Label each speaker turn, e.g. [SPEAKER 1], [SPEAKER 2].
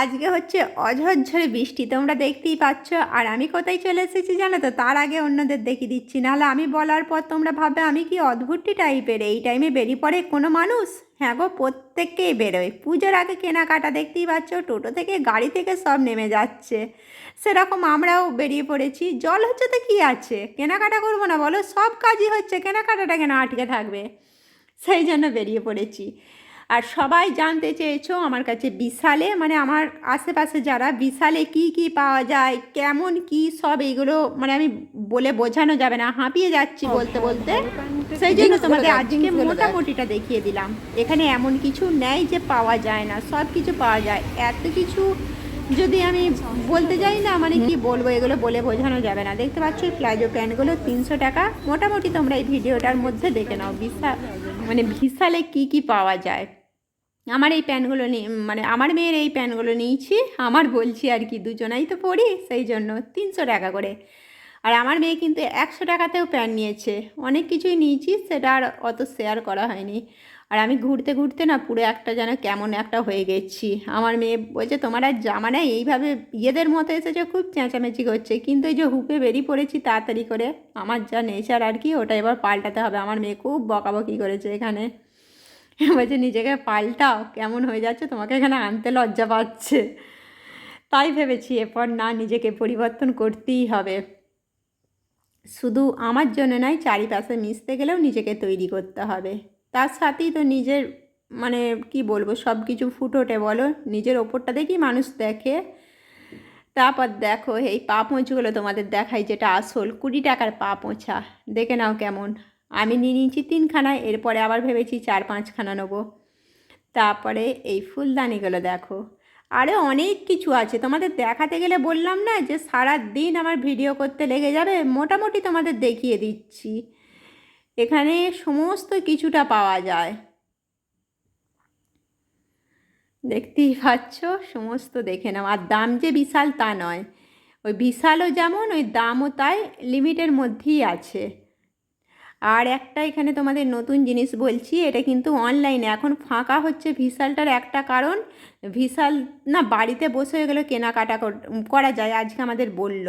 [SPEAKER 1] আজকে হচ্ছে অঝরঝরে বৃষ্টি, তোমরা দেখতেই পাচ্ছ। আর আমি কোথায় চলে এসেছি জানো তো? তার আগে অন্যদের দেখিয়ে দিচ্ছি। নাহলে আমি বলার পর তোমরা ভাববে, আমি কি অদ্ভুতটি টাইপের এই টাইমে বেরিয়ে পড়ে কোনো মানুষ? হ্যাঁ গো, প্রত্যেককেই বেরোয়। পুজোর আগে কেনাকাটা দেখতেই পাচ্ছ, টোটো থেকে গাড়ি থেকে সব নেমে যাচ্ছে। সেরকম আমরাও বেরিয়ে পড়েছি। জল হচ্ছে তো কী আছে? কেনাকাটা করব না বলো? সব কাজই হচ্ছে। কেনাকাটাটা কেন আটকে থাকবে? সেই জন্য বেরিয়ে পড়েছি। আর সবাই জানতে চেয়েছো আমার কাছে বিশালে মানে আমার আশেপাশে যারা বিশালে কি কি পাওয়া যায় কেমন কি সব এইগুলো মানে আমি বলে বোঝানো যাবে না হাঁপিয়ে যাচ্ছি বলতে বলতে। সেই জন্য তোমাদের আজকে মোটামুটিটা দেখিয়ে দিলাম। এখানে এমন কিছু নেই যে পাওয়া যায় না সব কিছু পাওয়া যায়। এত কিছু যদি আমি বলতে যাই না মানে কি বলব এগুলো বলে বোঝানো যাবে না। দেখতে পাচ্ছ এই প্লাজো প্যান্টগুলো তিনশো টাকা। মোটামুটি তোমরা এই ভিডিওটার মধ্যে দেখে নাও বিশাল মানে বিশালে কি কি পাওয়া যায়। আমার এই প্যান্টগুলো নিয়ে মানে আমার মেয়ের এই প্যান্টগুলো নিয়েছি, আমার বলছি আর কি দুজনাই তো পড়ি, সেই জন্য তিনশো টাকা করে। আর আমার মেয়ে কিন্তু একশো টাকাতেও প্যান্ট নিয়েছে, অনেক কিছুই নিয়েছি, সেটা আর অত শেয়ার করা হয়নি। আর আমি ঘুরতে ঘুরতে না পুরো একটা যেন কেমন একটা হয়ে গেছি। আমার মেয়ে বলছে, তোমার আর জামা নেই এইভাবে ইয়েদের মতো এসেছে, খুব চেঁচামেচি করছে। কিন্তু এই যে হুপে বেরিয়ে পড়েছি তাড়াতাড়ি করে, আমার যা নেচার আর কি, ওটা এবার পাল্টাতে হবে। আমার মেয়ে খুব বকাবকি করেছে এখানে। বলছে, নিজেকে পাল্টাও, কেমন হয়ে যাচ্ছে? তোমাকে এখানে আনতে লজ্জা পাচ্ছে। তাই ভেবেছি, এরপর না, নিজেকে পরিবর্তন করতেই হবে। শুধু আমার জন্য নয়, চারিপাশে মিশতে গেলেও নিজেকে তৈরি করতে হবে। তার সাথেই তো নিজের মানে কি বলব সব কিছু ফুটোটে, বলো? নিজের ওপরটা দেখি মানুষ দেখে। তারপর দেখো, এই পা পোঁচগুলো তোমাদের দেখাই, যেটা আসল কুড়ি টাকার পা পোঁছা দেখে নাও কেমন। আমি নিয়ে নিয়েছি তিনখানা, এরপরে আবার ভেবেছি চার পাঁচখানা নেব। তারপরে এই ফুলদানিগুলো দেখো। আরে অনেক কিছু আছে, তোমাদের দেখাতে গেলে বললাম না যে সারা দিন আমার ভিডিও করতে লেগে যাবে? মোটামুটি তোমাদের দেখিয়ে দিচ্ছি। এখানে সমস্ত কিছুটা পাওয়া যায়। দেখতেই পাচ্ছ? সমস্ত দেখে নাও। আর দাম যে বিশাল তা নয়। ওই বিশালও যেমন, ওই দামও তাই, লিমিটের মধ্যেই আছে। আর একটা এখানে তোমাদের নতুন জিনিস বলছি, এটা কিন্তু অনলাইনে এখন ফাঁকা হচ্ছে ভিশালটার একটা কারণ ভিশাল না বাড়িতে বসে গেলে কেনাকাটা করা যায়, আজকে আমাদের বলল।